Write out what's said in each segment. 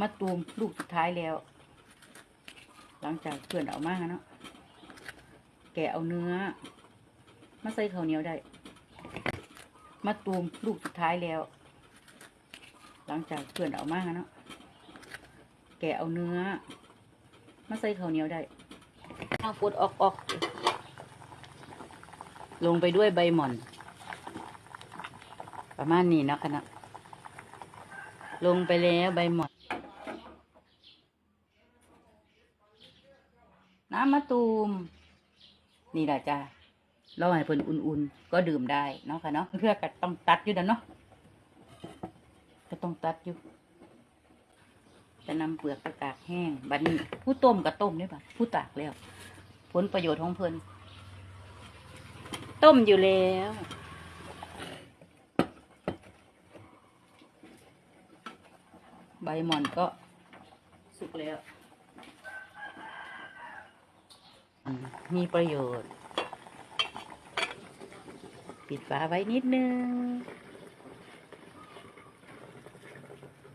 มาตูมลูกสุดท้ายแล้ว หลังจากเพื่อนเอามาเนาะแกเอาเนื้อ มาใส่ข้าวเหนียวได้ มาตูมลูกสุดท้ายแล้ว หลังจากเพื่อนเอามาเนาะแกเอาเนื้อ มาใส่ข้าวเหนียวได้เอาปวดออกออกลงไปด้วยใบหม่อน ประมาณนี้นะคะนาะลงไปแล้วใบหม่อนำมะตูม นี่แหละจ้าเราให้เพิ่นอุ่นๆ ก็ดื่มได้เนาะค่ะเนาะเพื่อกัดต้องตัดอยู่นะเนาะก็ต้องตัดอยู่จะนำเปลือกไปตากแห้งบัดนี้ ผู้ต้มก็ต้มได้ปะผู้ตากแล้ว ผลประโยชน์ของเพิ่นต้มอยู่แล้วใบหม่อนก็สุกแล้ว อื มีประโยชน์ ปิดฝาไว้นิดนึง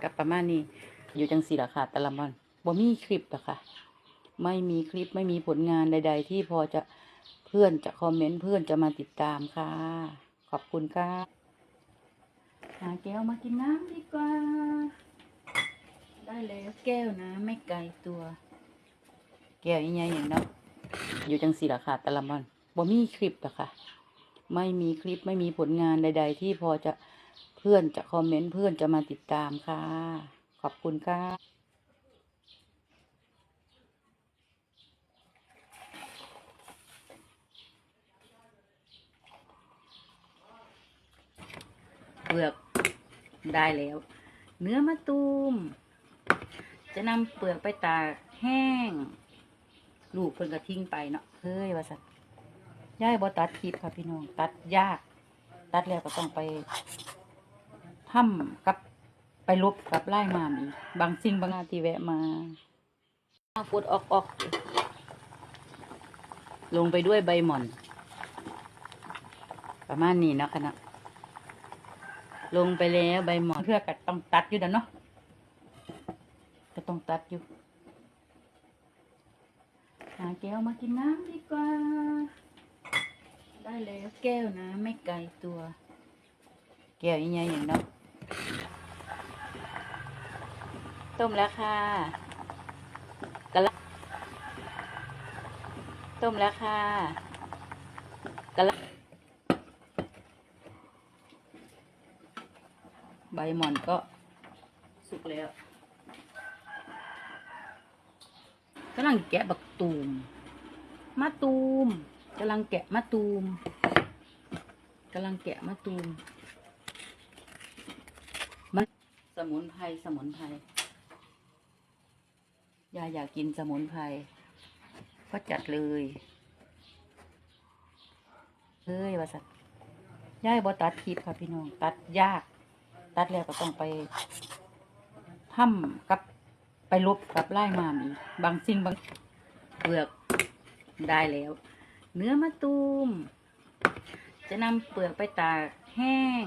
กับประมาณนี้อยู่จังสี่ละค่ะแต่ละมันบ่มีคลิปอะค่ะ ไม่มีคลิปไม่มีผลงานใด ๆ ที่พอจะเพื่อนจะคอมเมนต์เพื่อนจะมาติดตามค่ะ ขอบคุณค่ะหาแก้วมากินน้ำดีกว่า ได้แล้วแก้วนะไม่ไกลตัว แก้วยังไงอย่างเนาะ อยู่จังสี่ละค่ะแต่ละมันบ่มีคลิปอะค่ะ ไม่มีคลิปไม่มีผลงานใด ๆ ที่พอจะเพื่อนจะคอมเมนต์เพื่อนจะมาติดตามค่ะ ขอบคุณค่ะเปลือกได้แล้ว เนื้อมะตูม จะนำเปลือกไปตากแห้ง ลูกเพิ่นก็ทิ้งไปเนาะเฮ้ยว่าสันย่ายบ่ตัดคลิปค่ะพี่น้อง ตัดยาก ตัดแล้วก็ต้องไปทำกับไปลบกับไล่มามอีก บางสิ่งบางอย่างที่แวะมาเอาปวดออกออก ลงไปด้วยใบหม่อน ประมาณนี้เนาะค่ะเนาะลงไปแล้วใบหม่อนเพื่อกัดต้องตัดอยู่นะเนาะก็ต้องตัดอยู่ หาแก้วมากินน้ำดีกว่า ได้แล้วแก้วนะ ไม่ไกลตัว แก้วยังไงอย่างเนาะต้มแล้วค่ะกะละต้มแล้วค่ะกะละใบหม่อนก็สุกแล้ว กำลังแกะบักตูมมะตูมกำลังแกะมะตูมกำลังแกะมะตูมมันสมุนไพรสมุนไพรยายอยากกินสมุนไพรก็จัดเลยเฮ้ยว่าสัตว์ยายบอตัดคลิปค่ะพี่น้อง ตัดยาก ตัดแล้วก็ต้องไปทำกับ ไปลบกับไล่มามอีกบางสิ่งบางเปลือกได้แล้ว เนื้อมะตูม จะนำเปลือกไปตากแห้ง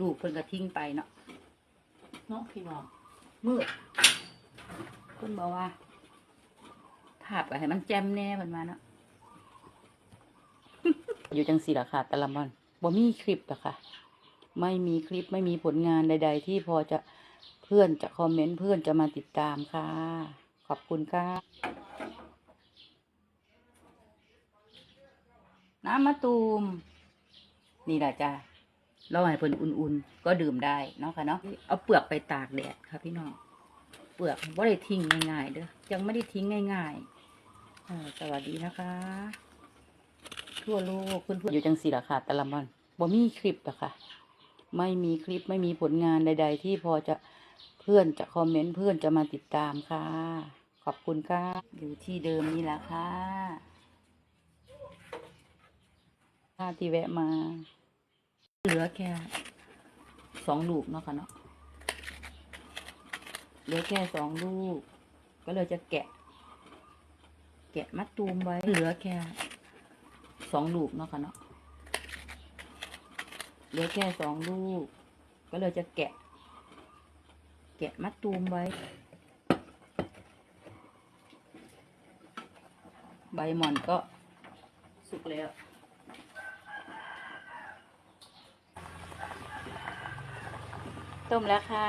ลูกเพิ่นก็ทิ้งไปเนาะเนาะพี่น้องมืดเพิ่นบอกว่าภาพก็ให้มันแจ่มแน่เพิ่นมาเนาะอยู่จังสี่ละค่ะแต่ละมันบ่มีคลิปอะค่ะ ไม่มีคลิปไม่มีผลงานใด ๆ ที่พอจะเพื่อนจะคอมเมนต์เพื่อนจะมาติดตามค่ะ ขอบคุณค่ะ น้ำมะตูม นี่แหละจ้าเราให้เพิ่นอุ่นๆ ก็ดื่มได้เนาะค่ะเนาะเอาเปลือกไปตากแดดค่ะพี่น้องเปลือกว่าได้ทิ้งง่ายๆเด้อยังไม่ได้ทิ้งง่ายๆสวัสดีนะคะ ทั่วโลกเพื่อนๆอยู่จังสี่ละค่ะแต่ละมันบ่มีคลิปอะค่ะ ไม่มีคลิปไม่มีผลงานใด ๆ ที่พอจะ พื่อนจะคอมเมนต์เพื่อนจะมาติดตามค่ะ ขอบคุณค่ะ อยู่ที่เดิมนี่แหละค่ะค่าที่แวะมา เหลือแค่สองลูกเนาะค่ะเนาะเหลือแค่สองลูก ก็เลยจะแกะ แกะมัดตูมไว้ เหลือแค่สองลูกเนาะค่ะเนาะเหลือแค่สองลูก ก็เลยจะแกะ แกะมัดตูมไว้ ใบหม่อนก็สุกแล้วต้มแล้วค่ะ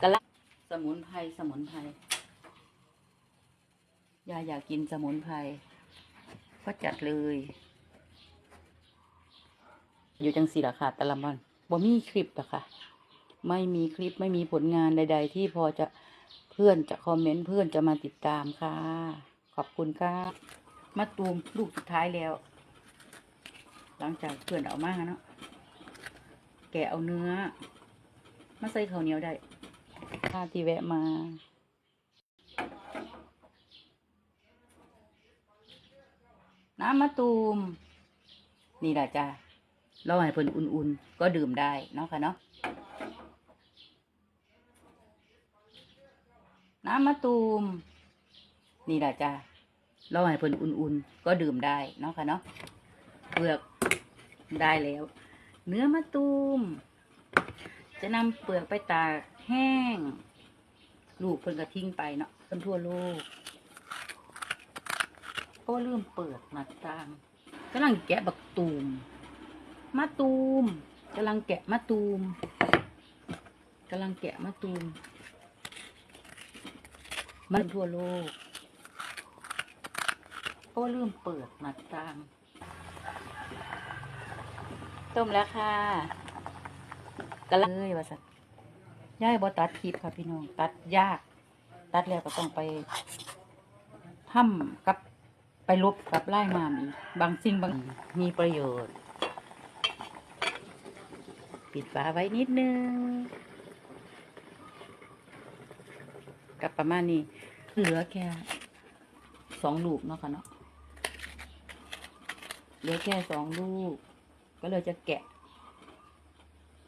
กะละสมุนไพรสมุนไพรยายอยากกินสมุนไพรก็จัดเลย อยู่จังสี่ละค่ะต่ละวันบ่มีคลิปอะค่ะ ไม่มีคลิปไม่มีผลงานใด ๆ ที่พอจะเพื่อนจะคอมเมนต์เพื่อนจะมาติดตามค่ะ ขอบคุณค่ะมาตูมลูกสุดท้ายแล้ว หลังจากเพื่อนเอามาเนาะแกเอาเนื้อ มาใส่ข้าวเหนียวได้ค่าที่แวะมาน้ำมะตูม นี่แหละจ้าเราให้เพิ่นอุ่นๆ ก็ดื่มได้เนาะค่ะเนาะ น้ำมะตูม นี่แหละจ้าเราให้เพิ่นอุ่นๆ ก็ดื่มได้เนาะค่ะเนาะเปลือกได้แล้ว เนื้อมะตูม จะนำเปลือกไปตากแห้ง ลูกเพิ่นก็ทิ้งไปเนาะเพิ่นทั่วโลกโอ้ลืมเปิดหน้าตางกำลังแกะบักตูมมะตูมกำลังแกะมะตูมกำลังแกะมะตูม มันทั่วโลกโอ้ลืมเปิดหน้าต่างต้มแล้วค่ะกะละเลยว่าสัตย่ายบอตัดคลิปค่ะพี่น้อง ตัดยาก ตัดแล้วก็ต้องไปทำกับไปลบกับไล่งานอีกบางสิ่งบางมีประโยชน์ ปิดฝาไว้นิดนึง กับประมาณนี้ เหลือแค่สองลูกเนาะค่ะเนาะเหลือแค่สองลูก ก็เลยจะแกะ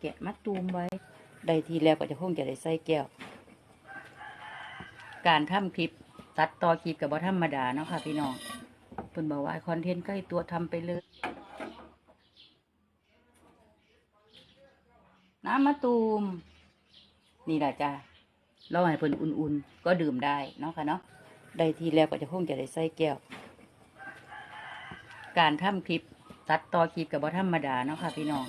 แกะมัดตูมไว้ ได้ทีแล้วก็จะคงจะได้ใส่แก้ว การทำคลิปตัดต่อคลิปกับบ่ธรรมดาเนาะค่ะพี่น้องเพิ่นบอกว่าคอนเทนต์ใกล้ตัวทำไปเลย น้ำมะตูม นี่แหละจ้า เราให้เพิ่นอุ่นๆ ก็ดื่มได้เนาะค่ะเนาะได้ทีแล้วก็จะคงจะได้ใส่แก้ว การทำคลิปตัดต่อคลิปกับบ่ธรรมดาเนาะค่ะ พี่น้อง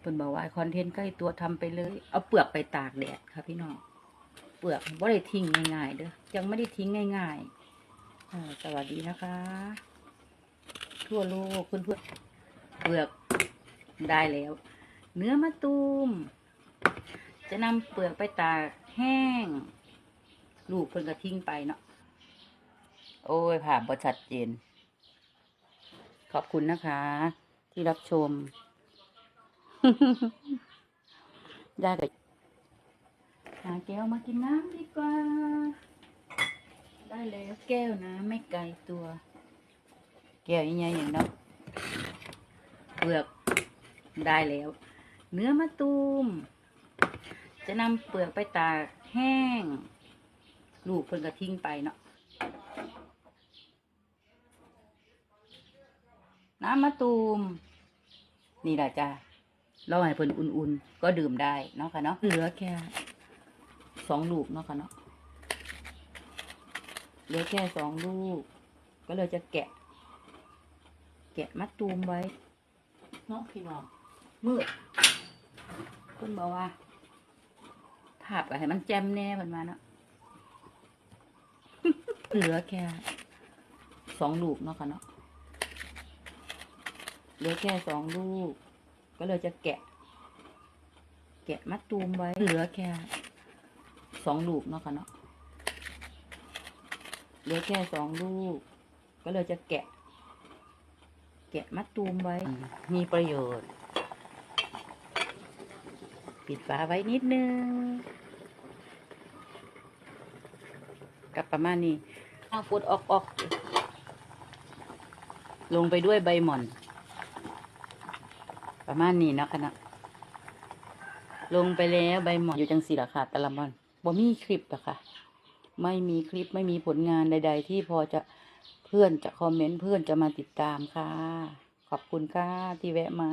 เพิ่นบอกว่าคอนเทนต์ใกล้ตัวทำไปเลย เอาเปลือกไปตากแดดค่ะ พี่น้องเปลือกบ่ได้ทิ้งง่ายๆเด้อยังไม่ได้ทิ้งง่ายๆสวัสดีนะคะ ทั่วโลกเพื่อนๆเปลือกได้แล้ว เนื้อมะตูม จะนำเปลือกไปตาก แห้ง ลูกเพิ่นก็ทิ้งไปเนาะโอ้ยผ่าบชัดเจน ขอบคุณนะคะ ที่รับชม ได้เลยหาแก้วมากินน้ำดีกว่า ได้แล้วแก้วนะ ไม่ไกลตัว แก้วยังไงอย่างเนาะเปลือกได้แล้ว เนื้อมะตูม จะนำเปลือกไปตากแห้ง ลูกเพิ่นก็ทิ้งไปเนาะน้ำมะตูม นี่แหละจ้าเราให้เพิ่นอุ่นๆ ก็ดื่มได้เนาะค่ะเนาะเหลือแค่สองลูกเนาะค่ะเนาะเหลือแค่สองลูก ก็เลยจะแกะ แกะมะตูมไว้เนาะพี่น้องมืดเพิ่นบอกว่า ภาพก็ให้มันแจ่มแน่เพิ่นมาเนาะเหลือแค่สองลูกเนาะค่ะเนาะเหลือแค่สองลูก ก็เลยจะแกะ แกะมัดตูมไว้ เหลือแค่สองลูกเนาะค่ะเนาะเหลือแค่สองลูก ก็เลยจะแกะ แกะมัดตูมไว้ มีประโยชน์ ปิดฝาไว้นิดนึงกับประมาณนี้เอาปวดออกออกลงไปด้วยใบหม่อน ประมาณนี้นะคะนะลงไปแล้วใบหมอนอยู่จังสี่ละค่ะแต่ละมันบ่มีคลิปอะค่ะไม่มีคลิปไม่มีผลงานใด ๆ ที่พอจะเพื่อนจะคอมเมนต์เพื่อนจะมาติดตามค่ะ ขอบคุณค่ะที่แวะมา